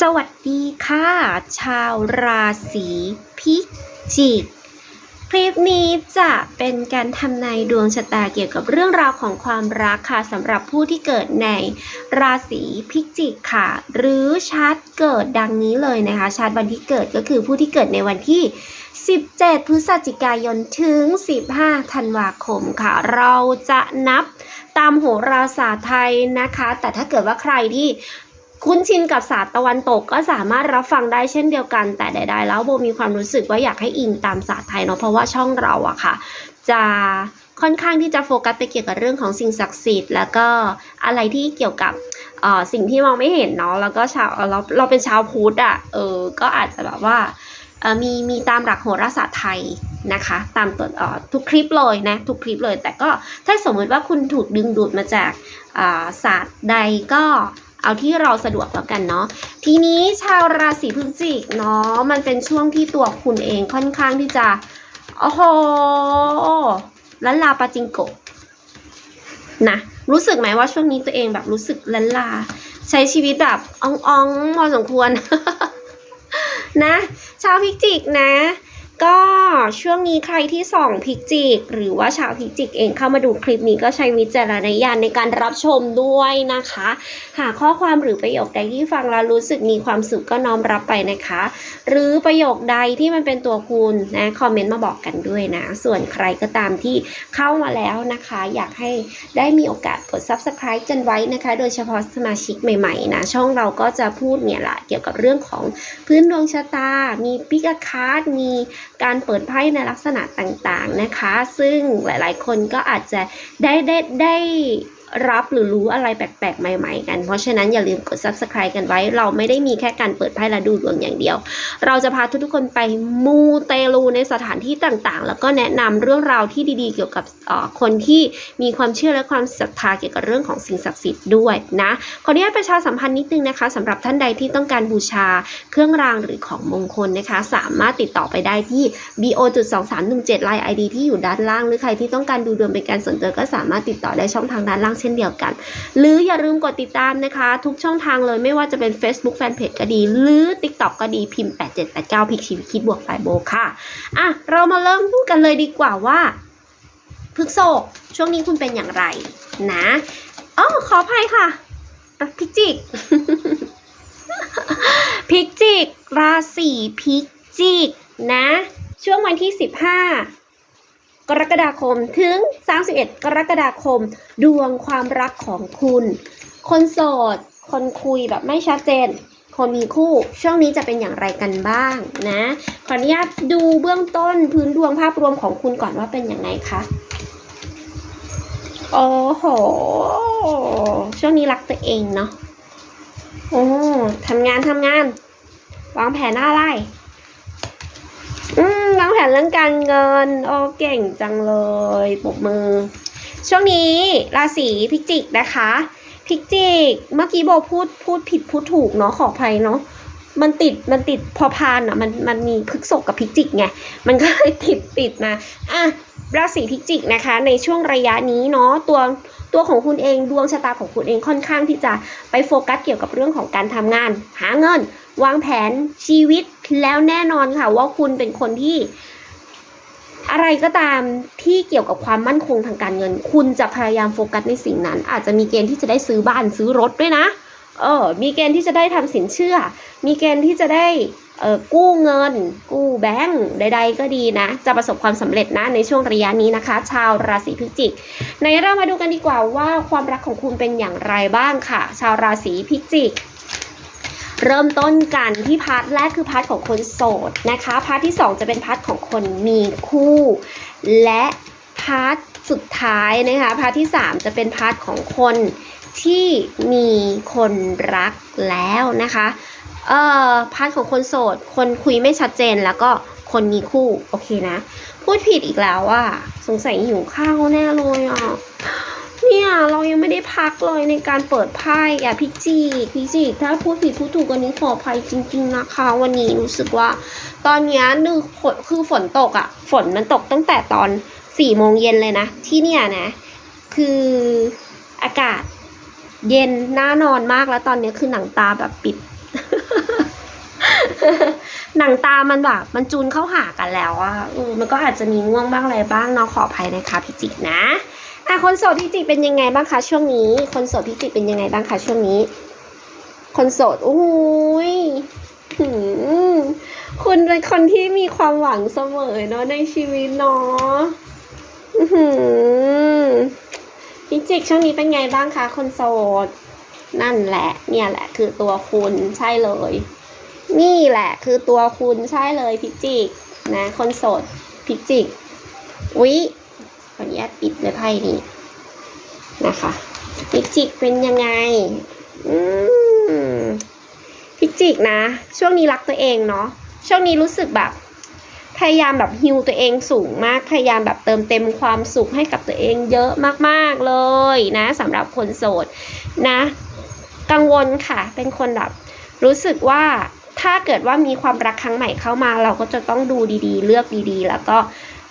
สวัสดีค่ะ ชาวราศีพิจิก คลิปนี้จะเป็นการทำนายดวงชะตาเกี่ยวกับเรื่องราวของความรักค่ะสำหรับผู้ที่เกิดในราศีพิจิกค่ะ หรือชาร์ตเกิดดังนี้เลยนะคะ ชาร์ตวันที่เกิดก็คือผู้ที่เกิดในวันที่ 17 พฤศจิกายนถึง 15 ธันวาคมค่ะ เราจะนับตามโหราศาสตร์ไทยนะคะ แต่ถ้าเกิดว่าใครที่ คุ้นชินกับศาสตร์ตะวันตกก็สามารถรับฟังได้เช่นเดียวกัน แต่ใดๆแล้วโบมีความรู้สึกว่าอยากให้อิงตามศาสตร์ไทยเนาะเพราะว่าช่องเราอะค่ะ จะค่อนข้างที่จะโฟกัสไปเกี่ยวกับเรื่องของสิ่งศักดิ์สิทธิ์ แล้วก็อะไรที่เกี่ยวกับอ่อสิ่งที่มองไม่เห็นเนาะแล้วก็ชาวเราเราเป็นชาวพุทธอะเออก็อาจจะแบบว่าอ่อมีมีตามหลักโหราศาสตร์ไทยนะคะ ตามตัวทุกคลิปเลยนะทุกคลิปเลย แต่ก็ถ้าสมมติว่าคุณถูกดึงดูดมาจากอ่าศาสตร์ใดก็ เอาที่เราสะดวกแล้วกันเนาะทีนี้ชาวราศีพฤศจิกเนาะมันเป็นช่วงที่ตัวคุณเองค่อนข้างที่จะโอ้โหลันลาปาจิงโกนะรู้สึกไหมว่าช่วงนี้ตัวเองแบบรู้สึกลันลา ใช้ชีวิตแบบอ่องๆพอสมควรนะ ชาวพิจิกนะ ก็ช่วงนี้ใครที่ส่องพิจิก หรือว่าชาวพิจิกเองเข้ามาดูคลิปนี้ก็ใช้วิจารณญาณในการรับชมด้วยนะคะ หากข้อความหรือประโยคใดที่ฟังแล้วรู้สึกมีความสุขก็น้อมรับไปนะคะ หรือประโยคใดที่มันเป็นตัวคุณนะคอมเมนต์มาบอกกันด้วยนะ ส่วนใครก็ตามที่เข้ามาแล้วนะคะ อยากให้ได้มีโอกาสกด subscribe กันไว้นะคะ โดยเฉพาะสมาชิกใหม่ๆนะช่องเราก็จะพูดเนี่ยแหละเกี่ยวกับเรื่องของพื้นดวงชะตา มีปิกาคาร์ดมี การเปิดไพ่ในลักษณะต่างๆนะคะ ซึ่งหลายๆคนก็อาจจะได้ได้ได้ รับหรือรู้อะไรแปลกๆ ใหม่ ๆ กัน เพราะฉะนั้นอย่าลืมกด subscribe กันไว้ เราไม่ได้มีแค่การเปิดไพ่และดูดวงอย่างเดียว เราจะพาทุกๆคนไปมูเตลูในสถานที่ต่างๆ แล้วก็แนะนำเรื่องราวที่ดีๆ เกี่ยวกับอ่อคนที่มีความเชื่อและความศรัทธาเกี่ยวกับเรื่องของสิ่งศักดิ์สิทธิ์ด้วยนะขออนุญาตประชาสัมพันธ์นิดนึงนะคะสำหรับท่านใดที่ต้องการบูชาเครื่องรางหรือของมงคลนะคะ สามารถติดต่อไปได้ที่ bo.2317 line ID ที่อยู่ด้านล่าง หรือใครที่ต้องการดูดวงเป็นการส่วนตัวก็สามารถติดต่อได้ช่องทางด้านล่างเช่นเดียวกัน หรืออย่าลืมกดติดตามนะคะ ทุกช่องทางเลยไม่ว่าจะเป็น Facebook Fanpage ก็ดี หรือ TikTok ก็ดีพิมพ์ 8789 พิกชีวิตคิดบวกไปโบค่ะอะ เรามาเริ่มพูดกันเลยดีกว่าว่าพฤกษกช่วงนี้คุณเป็นอย่างไรนะอ๋อขออภัยค่ะอะพิจิกพิจิก ราศีพิจิกนะ ช่วงวันที่ 15 กรกฎาคมถึง 31 กรกฎาคม ดวงความรักของคุณ คนโสด คนคุยแบบไม่ชัดเจน คนมีคู่ ช่วงนี้จะเป็นอย่างไรกันบ้างนะ ขออนุญาตดูเบื้องต้นพื้นดวงภาพรวมของคุณก่อนว่าเป็นอย่างไรคะโอ้โห ช่วงนี้รักตัวเองเนาะ โอ้ทำงานทำงาน วางแผนอะไรอืม วางแผนเรื่องการเงิน โอ้เก่งจังเลยปรบมือ ช่วงนี้ราศีพิจิกนะคะ พิจิก เมื่อกี้โบพูดพูดผิดพูดถูกเนาะขออภัยเนาะมันติดมันติดพอพานอะมันมันมีพฤกษกกับพิจิกไงมันก็เลยติดติดมาอะราศีพิจิกนะคะ ในช่วงระยะนี้เนาะตัวตัวของคุณเองดวงชะตาของคุณเองค่อนข้างที่จะไปโฟกัสเกี่ยวกับเรื่องของการทำงาน หาเงิน วางแผนชีวิตแล้วแน่นอนค่ะว่าคุณเป็นคนที่ อะไรก็ตามที่เกี่ยวกับความมั่นคงทางการเงิน คุณจะพยายามโฟกัสในสิ่งนั้น อาจจะมีเกณฑ์ที่จะได้ซื้อบ้านซื้อรถด้วยนะเออมีเกณฑ์ที่จะได้ทำสินเชื่อ มีเกณฑ์ที่จะได้เออกู้เงิน กู้แบงก์ใด ๆ ก็ดีนะ จะประสบความสำเร็จนะในช่วงระยะนี้นะคะ ชาวราศีพิจิก ในเรามาดูกันดีกว่าว่าความรักของคุณเป็นอย่างไรบ้างค่ะ ชาวราศีพิจิก เริ่มต้นกันที่พาร์ทแรกคือพาร์ทของคนโสดนะคะ พาร์ทที่สองจะเป็นพาร์ทของคนมีคู่ และพาร์ทสุดท้ายนะคะ พาร์ทที่สามจะเป็นพาร์ทของคนที่มีคนรักแล้วนะคะเอ่อพาร์ทของคนโสด คนคุยไม่ชัดเจนแล้วก็คนมีคู่ โอเคนะ พูดผิดอีกแล้วอะสงสัยหิวข้าวแน่เลยอะ เนี่ยเรายังไม่ได้พักเลยในการเปิดไพ่อะพี่จีพี่จีถ้าพูดผิดพูดถูกกันนี้ขออภัยจริง ๆนะคะ วันนี้รู้สึกว่า ตอนเนี้ยนึกฝนคือฝนตกอะ ฝนมันตกตั้งแต่ตอนสี่โมงเย็นเลยนะ ที่เนี่ยนะ คืออากาศเย็นน่านอนมากแล้วตอนนี้คือหนังตาแบบปิด หนังตามันแบบมันจูนเข้าหากันแล้วอะมันก็อาจจะมีง่วงบ้างอะไรบ้างเนาะขออภัยนะคะพี่จิกนะ อะคนโสดพี่จิกเป็นยังไงบ้างคะช่วงนี้ คนโสดพี่จิกเป็นยังไงบ้างคะช่วงนี้ คนโสดโอ้ยคุณเป็นคนที่มีความหวังเสมอเนาะในชีวิตเนาะพี่จิกช่วงนี้เป็นไงบ้างคะคนโสด นั่นแหละ เนี่ยแหละ คือตัวคุณใช่เลย นี่แหละ คือตัวคุณใช่เลยพิจิกนะ คนโสดพิจิกอุ๊ย ออนุญาตปิดเลยไพ่นี้นะคะพิจิกเป็นยังไงพิจิกนะ ช่วงนี้รักตัวเองเนาะช่วงนี้รู้สึกแบบ พยายามแบบฮิวตัวเองสูงมากพยายามแบบเติมเต็มความสุขให้กับตัวเองเยอะมากๆเลยนะสำหรับคนโสดนะ กังวลค่ะ เป็นคนแบบรู้สึกว่าถ้าเกิดว่ามีความรักครั้งใหม่เข้ามา เราก็จะต้องดูดีๆ เลือกดีๆ แล้วก็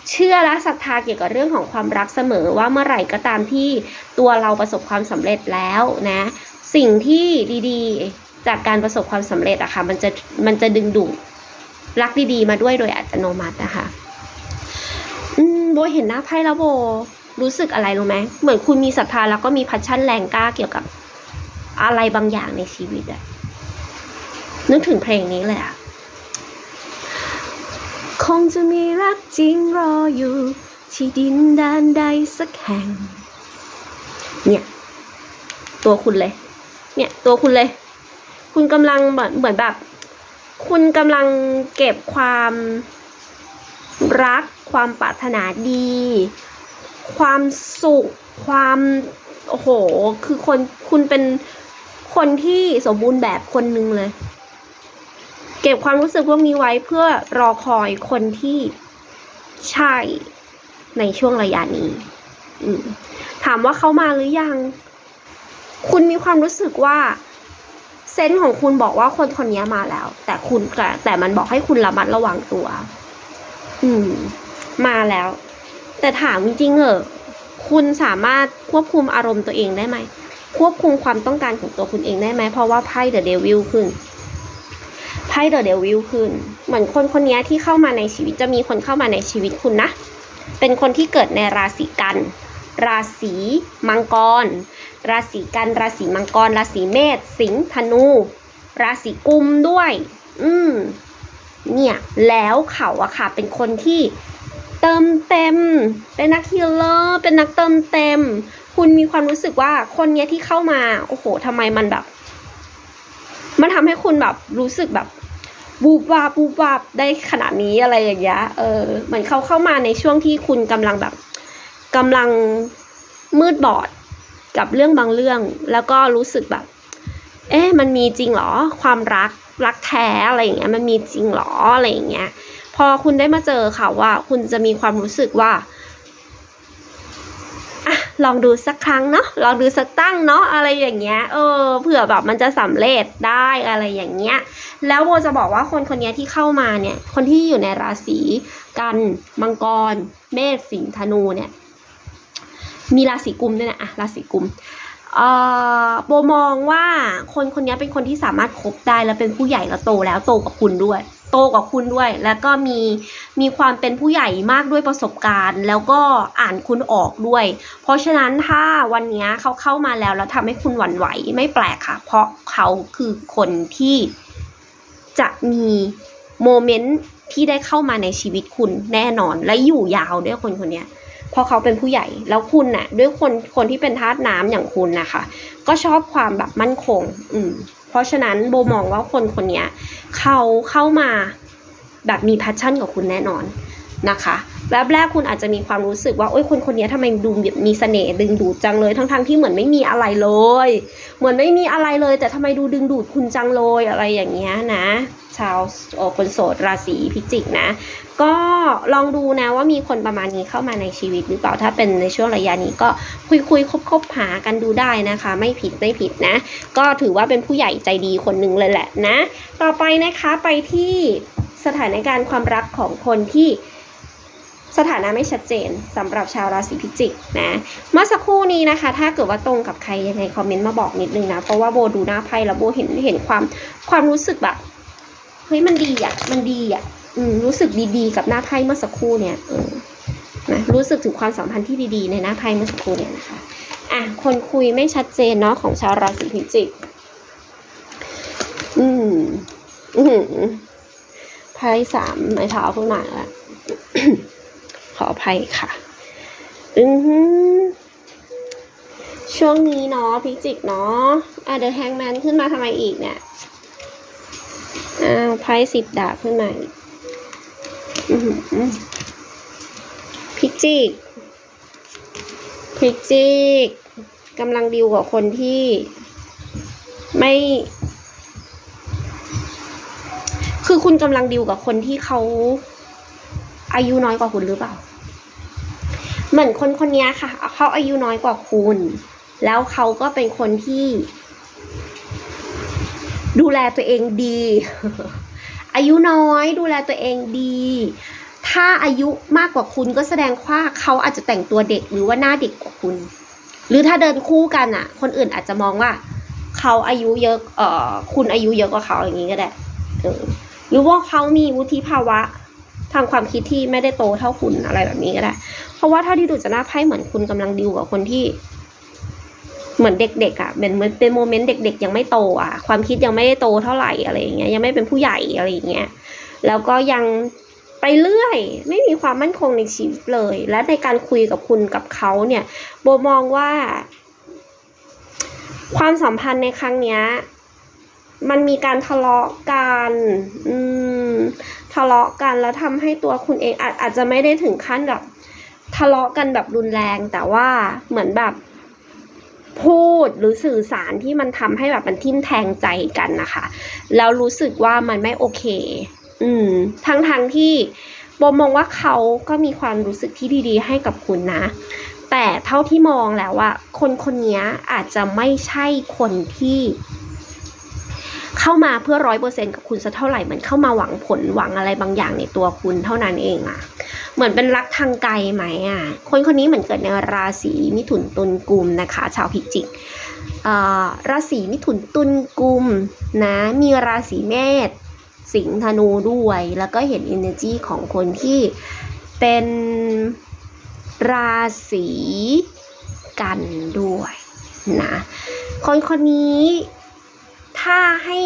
เชื่อและศรัทธาเกี่ยวกับเรื่องของความรักเสมอว่าเมื่อไหร่ก็ตามที่ตัวเราประสบความสำเร็จแล้วนะ สิ่งที่ดีๆ จากการประสบความสำเร็จอะค่ะมันจะมันจะดึงดูดรักดีๆ มาด้วยโดยอัตโนมัตินะคะอืมโบเห็นหน้าไพ่แล้วโบรู้สึกอะไรรู้ไหมเหมือนคุณมีศรัทธาแล้วก็มีพัชชั่นแรงกล้าเกี่ยวกับอะไรบางอย่างในชีวิตอะนึกถึงเพลงนี้เลยอะ คงจะมีรักจริงรออยู่ ที่ดินแดนใดสักแห่ง เนี่ย ตัวคุณเลย เนี่ยตัวคุณเลย คุณกำลังเหมือนเหมือนแบบ คุณกำลังเก็บความรัก ความปรารถนาดี ความสุข ความโอ้โห คือคนคุณเป็นคนที่สมบูรณ์แบบคนหนึ่งเลย ก็บความรู้สึกพวกนี้ไว้เพื่อรอคอยคนที่ใช่ในช่วงระยะนี้ถามว่าเขามาหรือยัง คุณมีความรู้สึกว่าเซนส์ของคุณบอกว่าคนคนนี้มาแล้ว แต่คุณแต่แต่มันบอกให้คุณระมัดระวังตัว อืม มาแล้ว แต่ถามจริงๆเหรอคุณสามารถควบคุมอารมณ์ตัวเองได้ไหม ควบคุมความต้องการของตัวคุณเองได้ไหม เพราะว่าไพ่เดอะเดวิลขึ้น พ่เดอะเดวิลขึ้น เหมือนคนคนนี้ที่เข้ามาในชีวิตจะมีคนเข้ามาในชีวิตคุณนะ เป็นคนที่เกิดในราศีกัน ราศีมังกร ราศีกัน ราศีมังกร ราศีเมษ สิงห์ ธนู ราศีกุมด้วย อืม เนี่ย แล้วเขาอะค่ะ เป็นคนที่เติมเต็ม เป็นนักฮีลเลอร์ เป็นนักเติมเต็ม คุณมีความรู้สึกว่าคนเนี้ยที่เข้ามา โอ้โหทำไมมันแบบ มันทำให้คุณแบบรู้สึกแบบ บูบวาบบูบวาบได้ขนาดนี้อะไรอย่างเงี้ย เออเหมือนเขาเข้ามาในช่วงที่คุณกำลังแบบกำลังมืดบอดกับเรื่องบางเรื่อง แล้วก็รู้สึกแบบ เอ๊ะมันมีจริงเหรอ ความรักรักแท้อะไรอย่างเงี้ย มันมีจริงเหรออะไรอย่างเงี้ย พอคุณได้มาเจอเขาว่า คุณจะมีความรู้สึกว่า อะลองดูสักครั้งเนาะลองดูสักตั้งเนาะอะไรอย่างเงี้ยเออเผื่อแบบมันจะสำเร็จได้อะไรอย่างเงี้ยแล้วโบจะบอกว่าคนคนนี้ที่เข้ามาเนี่ยคนที่อยู่ในราศีกันมังกร เมษสิงห์ธนูเนี่ยมีราศีกุมด้วยนะอะราศีกุมเอ่อโบมองว่าคนคนนี้เป็นคนที่สามารถคบได้และเป็นผู้ใหญ่แล้วโตแล้วโตกว่าคุณด้วย ตกว่าคุณด้วย แล้วก็มีมีความเป็นผู้ใหญ่มากด้วยประสบการณ์ แล้วก็อ่านคุณออกด้วย เพราะฉะนั้นถ้าวันนี้เขาเข้ามาแล้วแล้วทำให้คุณหวั่นไหวไม่แปลกค่ะ เพราะเขาคือคนที่จะมีโมเมนต์ที่ได้เข้ามาในชีวิตคุณแน่นอนและอยู่ยาวด้วยคนคนนี้เพราะเขาเป็นผู้ใหญ่แล้วคุณน่ะ ด้วยคนคนที่เป็นธาตุน้ำอย่างคุณนะคะ ก็ชอบความแบบมั่นคง อืม เพราะฉะนั้นโบมองว่าคนคนนี้เขาเข้ามาแบบมีแพชชั่นกับคุณแน่นอนนะคะแวบแรกคุณอาจจะมีความรู้สึกว่าโอ้ยคนคนนี้ทำไมดูแบบมีเสน่ห์ดึงดูดจังเลย ทั้งๆที่เหมือนไม่มีอะไรเลย เหมือนไม่มีอะไรเลย แต่ทำไมดูดึงดูดคุณจังเลยอะไรอย่างเงี้ยนะ ชาวคนโสดราศีพิจิกนะ ก็ลองดูนะว่ามีคนประมาณนี้เข้ามาในชีวิตหรือเปล่าถ้าเป็นในช่วงระยะนี้ก็คุยคุยคบคบหากันดูได้นะคะ ไม่ผิดไม่ผิดนะ ก็ถือว่าเป็นผู้ใหญ่ใจดีคนหนึ่งเลยแหละนะ ต่อไปนะคะไปที่สถานการณ์ความรักของคนที่สถานะไม่ชัดเจนสำหรับชาวราศีพิจิกนะเมื่อสักครู่นี้นะคะ ถ้าเกิดว่าตรงกับใครยังไงคอมเมนต์มาบอกนิดนึงนะ เพราะว่าโบดูหน้าไพ่แล้วโบเห็นเห็นความความรู้สึกแบบ เฮ้ยมันดีอะ มันดีอะ อืมรู้สึกดีๆ กับหน้าไพ่เมื่อสักครู่เนี่ยเออนะรู้สึกถึงความสัมพันธ์ที่ดีๆ ในหน้าไพ่เมื่อสักครู่เนี่ยนะคะอะคนคุยไม่ชัดเจนเนาะของชาวราศีพิจิก อืม อืมไพ่สามไม้เท้าขึ้นมาล้วขออภัยค่ะ อือหือช่วงนี้เนาะพิจิกเนาะอะเดอะแฮงแมนขึ้นมาทำไมอีกเนี่ย อ้าวไพ่สิบดาบขึ้นมาอีกอื้อหือพิจิก พิจิกกำลังดิวกับคนที่ไม่ คือคุณกำลังดิวกับคนที่เขาอายุน้อยกว่าคุณหรือเปล่า เหมือนคนคนนี้ค่ะ เขาอายุน้อยกว่าคุณ แล้วเขาก็เป็นคนที่ ดูแลตัวเองดี อายุน้อยดูแลตัวเองดี ถ้าอายุมากกว่าคุณก็แสดงว่าเขาอาจจะแต่งตัวเด็กหรือว่าหน้าเด็กกว่าคุณ หรือถ้าเดินคู่กันอะ คนอื่นอาจจะมองว่า เขาอายุเยอะเอ่อคุณอายุเยอะกว่าเขาอย่างนี้ก็ได้เออหรือว่าเขามีวุฒิภาวะทางความคิดที่ไม่ได้โตเท่าคุณอะไรแบบนี้ก็ได้ เพราะว่าถ้าที่ดูจากหน้าไพ่เหมือนคุณกำลังดิวกับคนที่ เหมือนเด็กๆอะเป็นเหมือนเป็นโมเมนต์เด็ก ๆ ยังไม่โตอะ ความคิดยังไม่ได้โตเท่าไหร่อะไรอย่างเงี้ยยังไม่เป็นผู้ใหญ่อะไรอย่างเงี้ยแล้วก็ยังไปเรื่อย ไม่มีความมั่นคงในชีวิตเลย และในการคุยกับคุณกับเขาเนี่ยโบมองว่า ความสัมพันธ์ในครั้งเนี้ยมันมีการทะเลาะกันอืมทะเลาะกันแล้วทำให้ตัวคุณเองอาจอาจจะไม่ได้ถึงขั้นแบบทะเลาะกันแบบรุนแรงแต่ว่าเหมือนแบบ พูดหรือสื่อสารที่มันทำให้แบบมันทิ่มแทงใจกันนะคะแล้วรู้สึกว่ามันไม่โอเค อืม ทั้งทั้งที่โบมองว่าเขาก็มีความรู้สึกที่ดี ๆ ให้กับคุณนะ แต่เท่าที่มองแล้วอะคนคนนี้อาจจะไม่ใช่คนที่เข้ามาเพื่อร้อยเปอร์เซ็นกับคุณสักเท่าไหร่เหมือนเข้ามาหวังผลหวังอะไรบางอย่างในตัวคุณเท่านั้นเองอะ เหมือนเป็นรักทางไกลไหมอะ คนคนนี้เหมือนเกิดในราศีมิถุนตุลกุมนะคะ ชาวพิจิกอ่อราศีมิถุนตุลกุมนะมีราศีเมษสิงห์ธนูด้วย แล้วก็เห็น energy ของคนที่เป็นราศีกันด้วยนะคนคนนี้ถ้าให้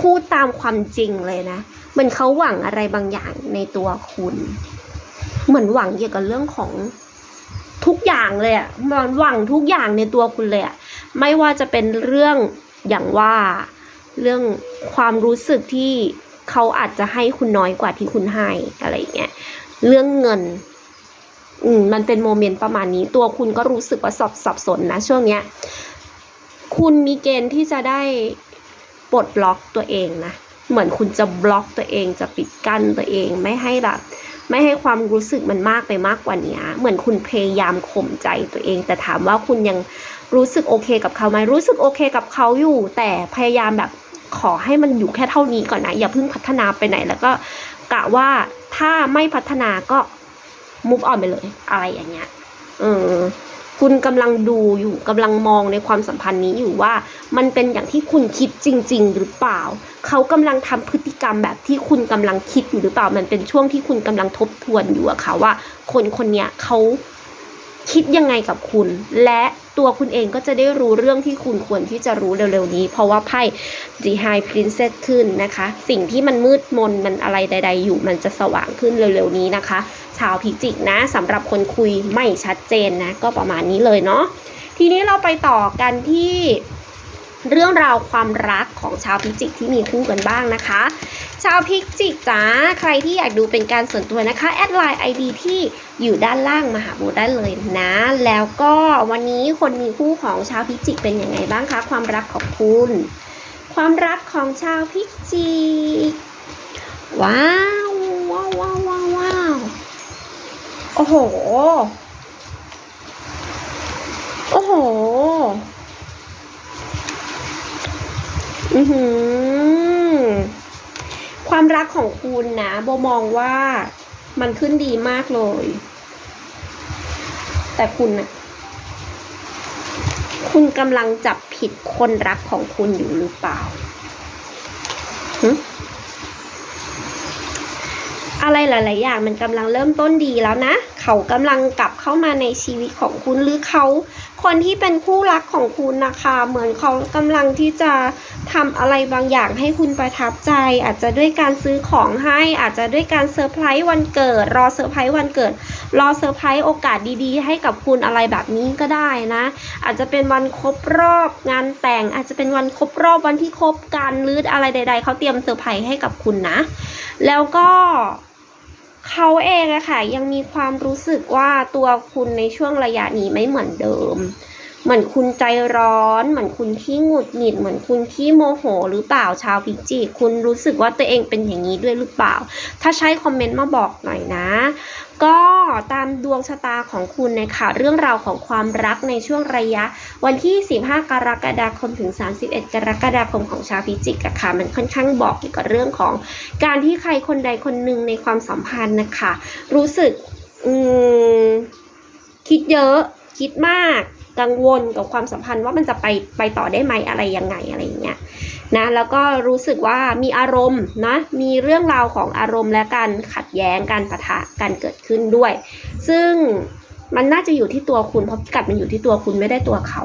พูดตามความจริงเลยนะมือนเขาหวังอะไรบางอย่างในตัวคุณ เหมือนหวังเกี่ยวกับเรื่องของทุกอย่างเลยอะมันหวังทุกอย่างในตัวคุณเลยอะไม่ว่าจะเป็นเรื่องอย่างว่าเรื่องความรู้สึกที่เขาอาจจะให้คุณน้อยกว่าที่คุณให้อะไรอย่างเงี้ยเรื่องเงิน อืมมันเป็นโมเมนต์ประมาณนี้ ตัวคุณก็รู้สึกว่าสับสับสนนะช่วงเนี้ย คุณมีเกณฑ์ที่จะได้ปลดล็อกตัวเองนะเหมือนคุณจะบล็อกตัวเองจะปิดกั้นตัวเองไม่ให้แบบ ไม่ให้ความรู้สึกมันมากไปมากกว่านี้เหมือนคุณพยายามข่มใจตัวเอง แต่ถามว่าคุณยังรู้สึกโอเคกับเขาไหมรู้สึกโอเคกับเขาอยู่ แต่พยายามแบบขอให้มันอยู่แค่เท่านี้ก่อนนะ อย่าเพิ่งพัฒนาไปไหน แล้วก็กะว่าถ้าไม่พัฒนาก็ move on ไปเลย อะไรอย่างเงี้ยเออ คุณกำลังดูอยู่กำลังมองในความสัมพันธ์นี้อยู่ว่า มันเป็นอย่างที่คุณคิดจริง ๆ หรือเปล่า เขากำลังทำพฤติกรรมแบบที่คุณกำลังคิดอยู่หรือเปล่า มันเป็นช่วงที่คุณกำลังทบทวนอยู่อะค่ะว่า คนคนเนี้ยเขา คิดยังไงกับคุณ และตัวคุณเองก็จะได้รู้เรื่องที่คุณควรที่จะรู้เร็วๆนี้ เพราะว่าไพ่ The High Princess ขึ้นนะคะ สิ่งที่มันมืดมนมันอะไรใด ๆ อยู่มันจะสว่างขึ้นเร็วๆนี้นะคะ ชาวพิจิกนะสำหรับคนคุยไม่ชัดเจนนะ ก็ประมาณนี้เลยเนาะทีนี้เราไปต่อกันที่ เรื่องราวความรักของชาวพิจิกที่มีคู่กันบ้างนะคะ ชาวพิจิกจ้าใครที่อยากดูเป็นการส่วนตัวนะคะแอดไลน์ ID ที่อยู่ด้านล่างมาหาโบได้เลยนะ แล้วก็วันนี้คนมีคู่ของชาวพิจิกเป็นยังไงบ้างคะความรักของคุณ ความรักของชาวพิจิกว้าวว้าวว้าวว้าวว้าวโอ้โห โอ้โห อือหือ ความรักของคุณนะโบมองว่ามันขึ้นดีมากเลย แต่คุณนะคุณกำลังจับผิดคนรักของคุณอยู่หรือเปล่าอะไรหลาย ๆ อย่างมันกำลังเริ่มต้นดีแล้วนะ เขากำลังกลับเข้ามาในชีวิตของคุณหรือเขา คนที่เป็นคู่รักของคุณนะคะ เหมือนเขากำลังที่จะทำอะไรบางอย่างให้คุณประทับใจ อาจจะด้วยการซื้อของให้ อาจจะด้วยการเซอร์ไพรส์วันเกิด รอเซอร์ไพรส์วันเกิด รอเซอร์ไพรส์โอกาสดีๆ ให้กับคุณอะไรแบบนี้ก็ได้นะ อาจจะเป็นวันครบรอบงานแต่ง อาจจะเป็นวันครบรอบวันที่คบกันหรืออะไรใด ๆเขาเตรียมเซอร์ไพรส์ให้กับคุณนะ แล้วก็ เขาเองอะค่ะยังมีความรู้สึกว่าตัวคุณในช่วงระยะนี้ไม่เหมือนเดิม เหมือนคุณใจร้อน เหมือนคุณขี้หงุดหงิด เหมือนคุณขี้โมโห หรือเปล่าชาวพิจิกคุณรู้สึกว่าตัวเองเป็นอย่างนี้ด้วยหรือเปล่า ถ้าใช้คอมเมนต์มาบอกหน่อยนะ ก็ตามดวงชะตาของคุณนะคะเรื่องราวของความรักในช่วงระยะ วันที่ 15 กรกฎาคมถึง 31 กรกฎาคมของชาวพิจิกอะค่ะมันค่อนข้างบอกเกี่ยวกับเรื่องของ การที่ใครคนใดคนหนึ่งในความสัมพันธ์นะคะ รู้สึกอืมคิดเยอะคิดมาก กังวลกับความสัมพันธ์ว่ามันจะไปไปต่อได้ไหมอะไรยังไงอะไรอย่างเงี้ยนะแล้วก็รู้สึกว่ามีอารมณ์นะมีเรื่องราวของอารมณ์และการขัดแย้งการปะทะกันเกิดขึ้นด้วย ซึ่งมันน่าจะอยู่ที่ตัวคุณเพราะพิกัดมันอยู่ที่ตัวคุณไม่ได้ตัวเขา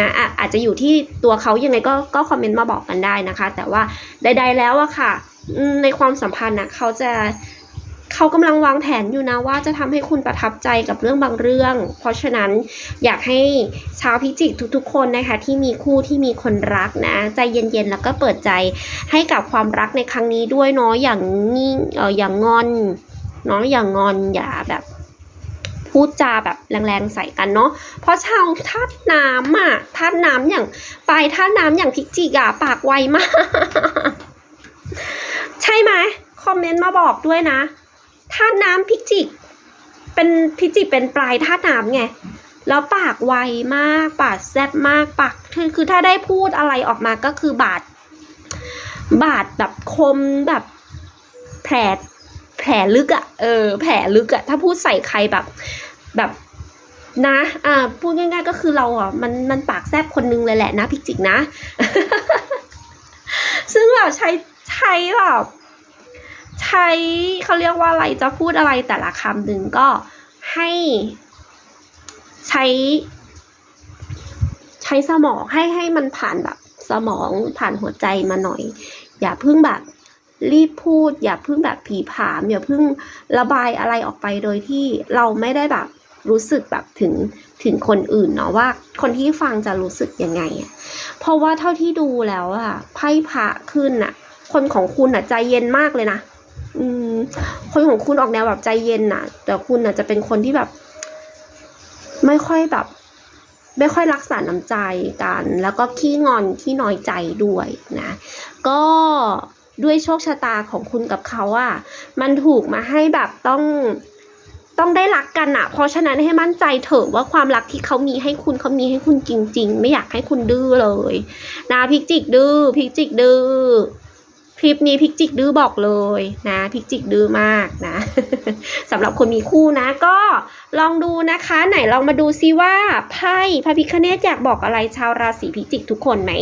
นะอะอาจจะอยู่ที่ตัวเขายังไงก็ก็คอมเมนต์มาบอกกันได้นะคะ แต่ว่าใด ๆ แล้วอะค่ะในความสัมพันธ์นะเขาจะ เขากำลังวางแผนอยู่นะว่าจะทำให้คุณประทับใจกับเรื่องบางเรื่อง เพราะฉะนั้นอยากให้ชาวพิจิกทุกๆ คนนะคะ ที่มีคู่ที่มีคนรักนะใจเย็นๆแล้วก็เปิดใจให้กับความรักในครั้งนี้ด้วยเนาะอย่างงี่เอออย่างงอนเนาะอย่างงอนอย่าแบบพูดจาแบบแรงๆใส่กันเนาะ เพราะชาวธาตุน้ำอะธาตุน้ำอย่างปลายธาตุน้ำอย่างพิจิกอะปากไวมาก ใช่ไหมคอมเมนต์มาบอกด้วยนะ ธาตุน้ำพิจิก เป็นพิจิกเป็นปลายธาตุน้ำไง แล้วปากไวมาก ปากแซ่บมากปากคือคือถ้าได้พูดอะไรออกมาก็คือบาด บาดแบบคมแบบแผลแผลลึกอะเออ แผลลึกอะถ้าพูดใส่ใครแบบแบบนะ อ่า พูดง่าย ๆ ก็คือเราอะ มัน มันปากแซบคนนึงเลยแหละนะพิจิกนะ ซึ่งเราใช้ ใช้แบบ ใช้เขาเรียกว่าอะไรจะพูดอะไรแต่ละคำหนึ่งก็ให้ใช้ใช้สมองให้ให้มันผ่านแบบสมองผ่านหัวใจมาหน่อย อย่าเพิ่งแบบรีบพูด อย่าเพิ่งแบบผีผาม อย่าเพิ่งระบายอะไรออกไปโดยที่เราไม่ได้แบบรู้สึกแบบถึงถึงคนอื่นเนาะว่า คนที่ฟังจะรู้สึกยังไงอะเพราะว่าเท่าที่ดูแล้วอะไพ่พระขึ้นอะคนของคุณอะใจเย็นมากเลยนะ อืม คนของคุณออกแนวแบบใจเย็นน่ะ แต่คุณอะจะเป็นคนที่แบบ ไม่ค่อยแบบ ไม่ค่อยรักษาน้ำใจกัน แล้วก็ขี้งอนขี้น้อยใจด้วยนะ ก็ด้วยโชคชะตาของคุณกับเขาอะ มันถูกมาให้แบบต้องต้องได้รักกันอะเพราะฉะนั้นให้มั่นใจเถอะว่าความรักที่เขามีให้คุณเขามีให้คุณจริง ๆ ไม่อยากให้คุณดื้อเลย นะพิกจิกดื้อพิกจิกดื้อ คลิปนี้พิกจิกดื้อบอกเลยนะพิกจิกดื้อมากนะสำหรับคนมีคู่นะ ก็ลองดูนะคะ ไหนลองมาดูซิว่าไพ่พระพิคเนตอยากบอกอะไรชาวราศีพิจิกทุกคนไหม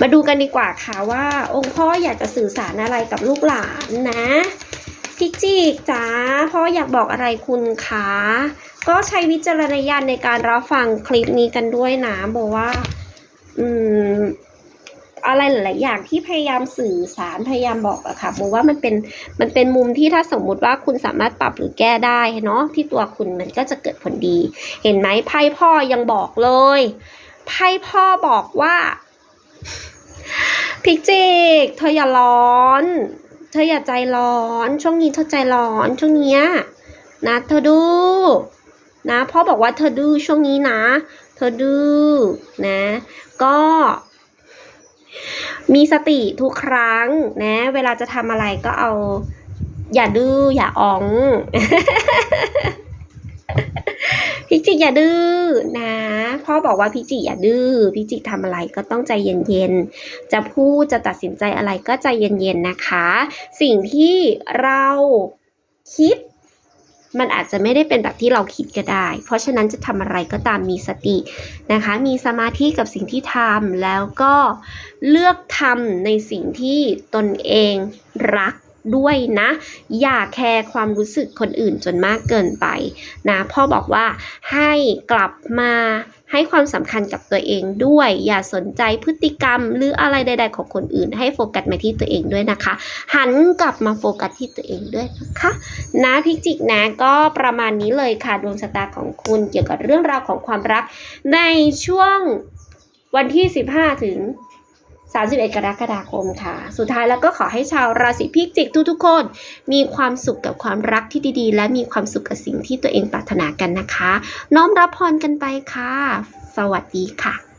มาดูกันดีกว่าค่ะว่า องค์พ่ออยากจะสื่อสารอะไรกับลูกหลานนะพิจิกจ้าพ่ออยากบอกอะไรคุณคะก็ใช้วิจารณญาณในการรับฟังคลิปนี้กันด้วยนะบอกว่า อืม อะไรหลาย ๆ อย่างที่พยายามสื่อสารพยายามบอกอะค่ะบอกว่ามันเป็นมันเป็นมุมที่ถ้าสมมุติว่าคุณสามารถปรับหรือแก้ได้เนาะที่ตัวคุณมันก็จะเกิดผลดี เห็นไหมไพ่พ่อยังบอกเลยไพ่พ่อบอกว่าพิกจิกเธออย่าร้อนเธออย่าใจร้อน ช่วงนี้เธอใจร้อนช่วงเนี้ยนะเธอดื้อนะพ่อบอกว่าเธอดื้อช่วงนี้นะ เธอดื้อนะ ก็ มีสติทุกครั้งนะ เวลาจะทำอะไรก็เอา อย่าดื้ออย่าอ๋องพิจิอย่าดื้อนะพ่อบอกว่าพิจิอย่าดื้อพิจิกทำอะไรก็ต้องใจเย็นๆจะพูดจะตัดสินใจอะไรก็ใจเย็นๆนะคะ สิ่งที่เราคิด มันอาจจะไม่ได้เป็นแบบที่เราคิดก็ได้ เพราะฉะนั้นจะทำอะไรก็ตามมีสตินะคะ มีสมาธิกับสิ่งที่ทำแล้วก็เลือกทำในสิ่งที่ตนเองรัก ด้วยนะ อย่าแคร์ความรู้สึกคนอื่นจนมากเกินไปนะพ่อบอกว่าให้กลับมาให้ความสำคัญกับตัวเองด้วย อย่าสนใจพฤติกรรม หรืออะไรใด ๆ ของคนอื่น ให้โฟกัสมาที่ตัวเองด้วยนะคะ หันกลับมาโฟกัสที่ตัวเองด้วยนะคะนะพิจิกนะก็ประมาณนี้เลยค่ะดวงชะตาของคุณเกี่ยวกับเรื่องราวของความรัก ในช่วงวันที่ 15 ถึง 31 กรกฎาคมค่ะ สุดท้ายแล้วก็ขอให้ชาวราศีพิจิกทุกๆคน มีความสุขกับความรักที่ดีๆ และมีความสุขกับสิ่งที่ตัวเองปรารถนากันนะคะ น้อมรับพรกันไปค่ะ สวัสดีค่ะ